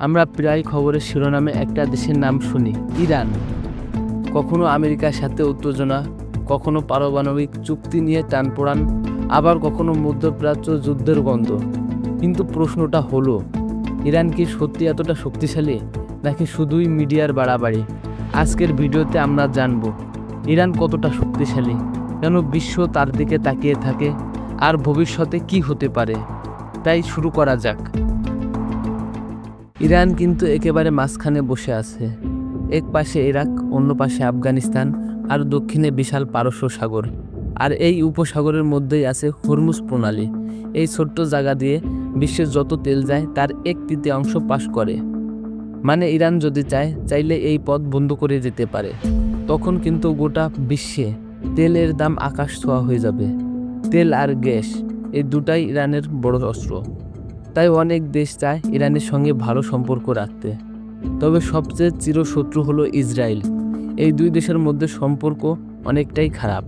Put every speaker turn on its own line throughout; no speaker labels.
আমরা প্রায় খবরের শিরোনামে একটা দেশের নাম শুনি, ইরান। কখনো আমেরিকার সাথে উত্তেজনা, কখনো পারমাণবিক চুক্তি নিয়ে টানপোড়ান আবার কখনো মধ্যপ্রাচ্য যুদ্ধের গন্ধ। কিন্তু প্রশ্নটা হলো, ইরান কি সত্যি এতটা শক্তিশালী, নাকি শুধুই মিডিয়ার বাড়াবাড়ি? আজকের ভিডিওতে আমরা জানব, ইরান কতটা শক্তিশালী, কেন বিশ্ব তার দিকে তাকিয়ে থাকে, আর ভবিষ্যতে কি হতে পারে? তাই শুরু করা যাক। ইরান কিন্তু একেবারে মাঝখানে বসে আছে। এক পাশে ইরাক, অন্য পাশে আফগানিস্তান, আর দক্ষিণে বিশাল পারস্য সাগর। আর এই উপসাগরের মধ্যেই আছে হরমুজ প্রণালী। এই ছোট্ট জায়গা দিয়ে বিশ্বের যত তেল যায়, তার এক তৃতীয়াংশ পাশ করে। মানে ইরান যদি চায়, চাইলে এই পথ বন্ধ করে দিতে পারে। তখন কিন্তু গোটা বিশ্বে তেলের দাম আকাশ ছোঁয়া হয়ে যাবে। তেল আর গ্যাস, এই দুটাই ইরানের বড় অস্ত্র। তাই অনেক দেশ চায় ইরানের সঙ্গে ভালো সম্পর্ক রাখতে। তবে সবচেয়ে চিরশত্রু হলো ইসরায়েল। এই দুই দেশের মধ্যে সম্পর্ক অনেকটাই খারাপ।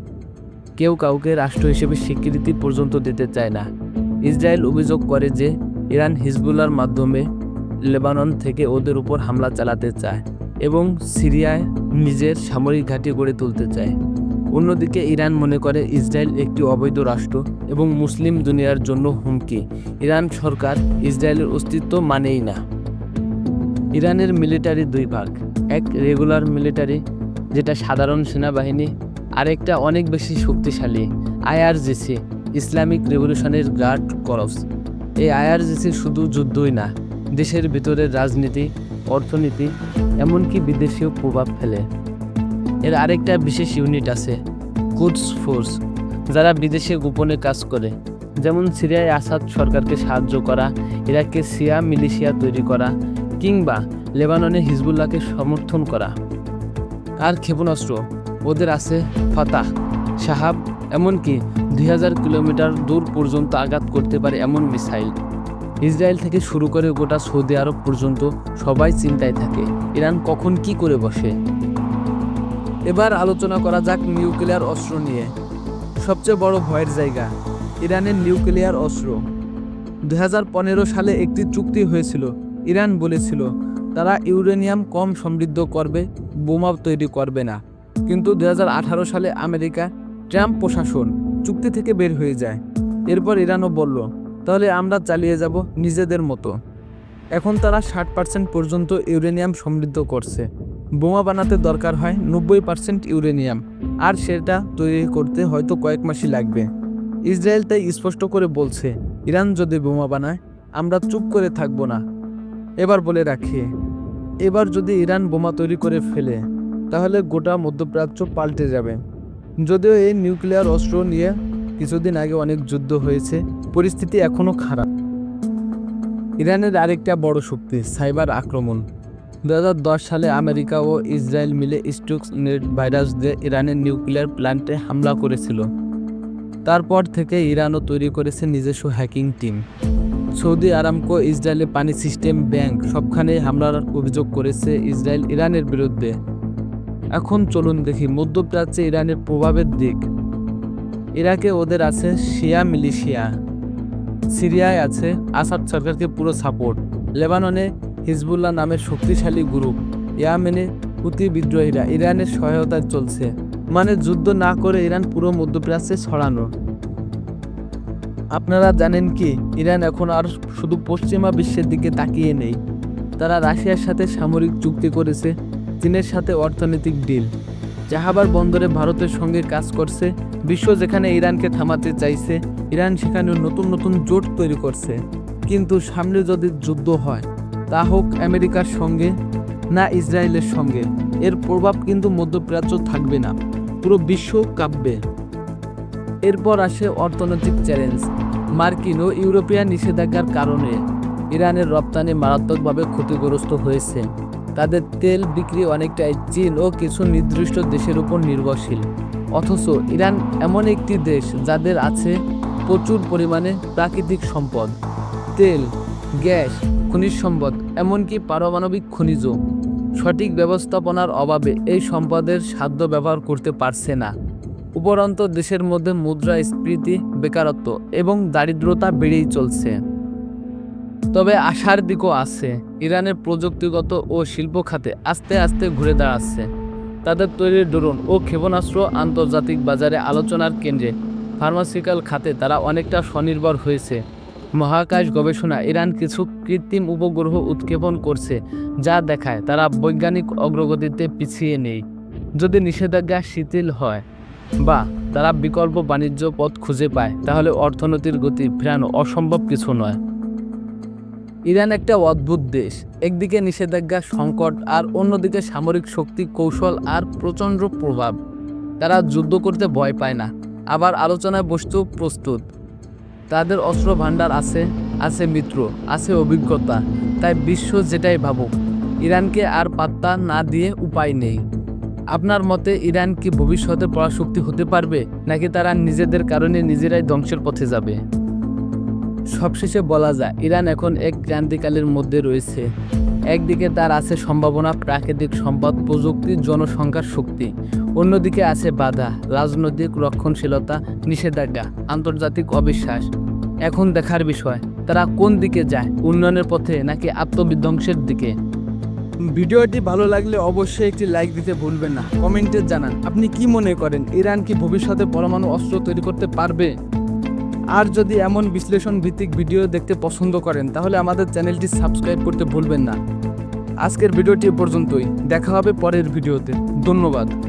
কেউ কাউকে রাষ্ট্র হিসেবে স্বীকৃতি পর্যন্ত দিতে চায় না। ইসরায়েল অভিযোগ করে যে ইরান হিজবুল্লার মাধ্যমে লেবানন থেকে ওদের উপর হামলা চালাতে চায় এবং সিরিয়ায় নিজের সামরিক ঘাঁটি গড়ে তুলতে চায়। অন্যদিকে ইরান মনে করে ইসরায়েল একটি অবৈধ রাষ্ট্র এবং মুসলিম দুনিয়ার জন্য হুমকি। ইরান সরকার ইসরায়েলের অস্তিত্ব মানেই না। ইরানের মিলিটারি দুই ভাগ, এক রেগুলার মিলিটারি, যেটা সাধারণ সেনাবাহিনী, আরেকটা অনেক বেশি শক্তিশালী আইআরজিসি, ইসলামিক রেভলিউশনের গার্ড করপস এই আইআরজিসি শুধু যুদ্ধই না, দেশের ভিতরের রাজনীতি, অর্থনীতি, এমনকি বিদেশিও প্রভাব ফেলে। এর আরেকটা বিশেষ ইউনিট আছে, কুডস ফোর্স। যারা বিদেশে গোপনে কাজ করে, যেমন সিরিয়ায় আসাদ সরকারকে সাহায্য করা, ইরাকে সিয়া মিলিশিয়া তৈরি করা, কিংবা লেবাননে হিজবুল্লাহকে সমর্থন করা। আর ক্ষেপণাস্ত্র ওদের আছে ফাতাহ সাহাব এমনকি দুই হাজার কিলোমিটার দূর পর্যন্ত আঘাত করতে পারে এমন মিসাইল। ইসরায়েল থেকে শুরু করে গোটা সৌদি আরব পর্যন্ত সবাই চিন্তায় থাকে, ইরান কখন কি করে বসে। এবার আলোচনা করা যাক নিউক্লিয়ার অস্ত্র নিয়ে। সবচেয়ে বড় ভয়ের জায়গা, ইরানের নিউক্লিয়ার অস্ত্র। দু হাজার পনেরো সালে একটি চুক্তি হয়েছিল। ইরান বলেছিল, তারা ইউরেনিয়াম কম সমৃদ্ধ করবে, বোমা তৈরি করবে না। কিন্তু দু হাজার আঠারো সালে আমেরিকা, ট্রাম্প প্রশাসন চুক্তি থেকে বের হয়ে যায়। এরপর ইরানও বলল, তাহলে আমরা চালিয়ে যাব নিজেদের মতো। এখন তারা ষাট পার্সেন্ট পর্যন্ত ইউরেনিয়াম সমৃদ্ধ করছে। বোমা বানাতে দরকার হয় নব্বই পার্সেন্ট ইউরেনিয়াম, আর সেটা তৈরি করতে হয়তো কয়েক মাসই লাগবে। ইসরায়েল তাই স্পষ্ট করে বলছে, ইরান যদি বোমা বানায়, আমরা চুপ করে থাকব না। এবার বলে রাখি, এবার যদি ইরান বোমা তৈরি করে ফেলে, তাহলে গোটা মধ্যপ্রাচ্য পাল্টে যাবে। যদিও এই নিউক্লিয়ার অস্ত্র নিয়ে কিছুদিন আগে অনেক যুদ্ধ হয়েছে, পরিস্থিতি এখনও খারাপ। ইরানের আরেকটা বড় শক্তি, সাইবার আক্রমণ। দু হাজার দশ সালে আমেরিকা ও ইসরায়েল মিলে স্টুক্স ভাইরাস দিয়ে ইরানের নিউক্লিয়ার প্ল্যান্টে হামলা করেছিল। তারপর থেকে ইরানও তৈরি করেছে নিজস্ব হ্যাকিং টিম। সৌদি আরামকো ইসরায়েলে পানি সিস্টেম ব্যাংক সবখানে হামলার অভিযোগ করেছে ইসরায়েল ইরানের বিরুদ্ধে। এখন চলুন দেখি মধ্যপ্রাচ্যে ইরানের প্রভাবের দিক। ইরাকে ওদের আছে শিয়া মিলিশিয়া, সিরিয়ায় আছে আসাদ সরকারকে পুরো সাপোর্ট। লেবাননে হিজবুল্লাহ নামের শক্তিশালী গ্রুপ ইয়ামেনে হুতি বিদ্রোহীরা ইরানের সহায়তায় চলছে। মানে যুদ্ধ না করে ইরান পুরো মধ্যপ্রাচ্যে ছড়ানো। আপনারা জানেন কি, ইরান এখন আর শুধু পশ্চিমা বিশ্বের দিকে তাকিয়ে নেই। তারা রাশিয়ার সাথে সামরিক চুক্তি করেছে, চীনের সাথে অর্থনৈতিক ডিল। জাহাবার বন্দরে ভারতের সঙ্গে কাজ করছে, বিশ্ব যেখানে ইরানকে থামাতে চাইছে, ইরান সেখানে নতুন নতুন জোট তৈরি করছে। কিন্তু সামনে যদি যুদ্ধ হয় তা হোক আমেরিকার সঙ্গে না ইসরায়েলের সঙ্গে। এর প্রভাব কিন্তু মধ্যপ্রাচ্য থাকবে না, পুরো বিশ্ব কাঁপবে। এরপর আসে অর্থনৈতিক চ্যালেঞ্জ। মার্কিন ও ইউরোপিয়ান নিষেধাজ্ঞার কারণে ইরানের রপ্তানি মারাত্মকভাবে ক্ষতিগ্রস্ত হয়েছে। তাদের তেল বিক্রি অনেকটাই চীন ও কিছু নির্দিষ্ট দেশের উপর নির্ভরশীল। অথচ ইরান এমন একটি দেশ যাদের আছে প্রচুর পরিমাণে প্রাকৃতিক সম্পদ। তেল গ্যাস, খনিজ সম্পদ, এমনকি পারমাণবিক খনিজ সঠিক ব্যবস্থাপনার অভাবে এই সম্পদের সাধ্য ব্যবহার করতে পারছে না। উপরন্ত দেশের মধ্যে মুদ্রাস্ফীতি, বেকারত্ব এবং দারিদ্রতা বেড়েই চলছে। তবে আশার দিকও আছে। ইরানের প্রযুক্তিগত ও শিল্প খাতে আস্তে আস্তে ঘুরে দাঁড়াচ্ছে। তাদের তৈরি ড্রোন ও ক্ষেপণাস্ত্র আন্তর্জাতিক বাজারে আলোচনার কেন্দ্রে ফার্মাসিক্যাল খাতে তারা অনেকটা স্বনির্ভর হয়েছে। মহাকাশ গবেষণা ইরান কিছু কৃত্রিম উপগ্রহ উৎক্ষেপণ করছে, যা দেখায় তারা বৈজ্ঞানিক অগ্রগতিতে পিছিয়ে নেই। যদি নিষেধাজ্ঞা শিথিল হয় বা তারা বিকল্প বাণিজ্য পথ খুঁজে পায়, তাহলে অর্থনীতির গতি ফেরানো অসম্ভব কিছু নয়। ইরান একটা অদ্ভুত দেশ। একদিকে নিষেধাজ্ঞা সংকট আর অন্যদিকে সামরিক শক্তি কৌশল আর প্রচণ্ড প্রভাব। তারা যুদ্ধ করতে ভয় পায় না। আবার আলোচনায় বস্তু প্রস্তুত। তাদের অস্ত্র ভাণ্ডার আছে আছে মিত্র, আছে অভিজ্ঞতা। তাই বিশ্ব যেটাই ভাবুক, ইরানকে আর পাত্তা না দিয়ে উপায় নেই। আপনার মতে ইরান কি ভবিষ্যতে পরাশক্তি হতে পারবে, নাকি তারা নিজেদের কারণে নিজেরাই ধ্বংসের পথে যাবে? সবশেষে বলা যায়, ইরান এখন এক ক্রান্তিকালের মধ্যে রয়েছে। একদিকে তার আছে সম্ভাবনা, প্রাকৃতিক সম্পদ, প্রযুক্তি, জনসংখ্যার শক্তি। অন্যদিকে আছে বাধা, রাজনৈতিক রক্ষণশীলতা, নিষেধাজ্ঞা, আন্তর্জাতিক অবিশ্বাস। এখন দেখার বিষয়, তারা কোন দিকে যায়, উন্নয়নের পথে নাকি আত্মবিধ্বংসের দিকে?
ভিডিওটি ভালো লাগলে অবশ্যই একটি লাইক দিতে ভুলবেন না। কমেন্টে জানান, আপনি কি মনে করেন, ইরান কি ভবিষ্যতে পরমাণু অস্ত্র তৈরি করতে পারবে? আর যদি এমন বিশ্লেষণ ভিত্তিক ভিডিও দেখতে পছন্দ করেন, তাহলে আমাদের চ্যানেলটি সাবস্ক্রাইব করতে ভুলবেন না। আজকের ভিডিওটি পর্যন্তই। দেখা হবে পরের ভিডিওতে। ধন্যবাদ।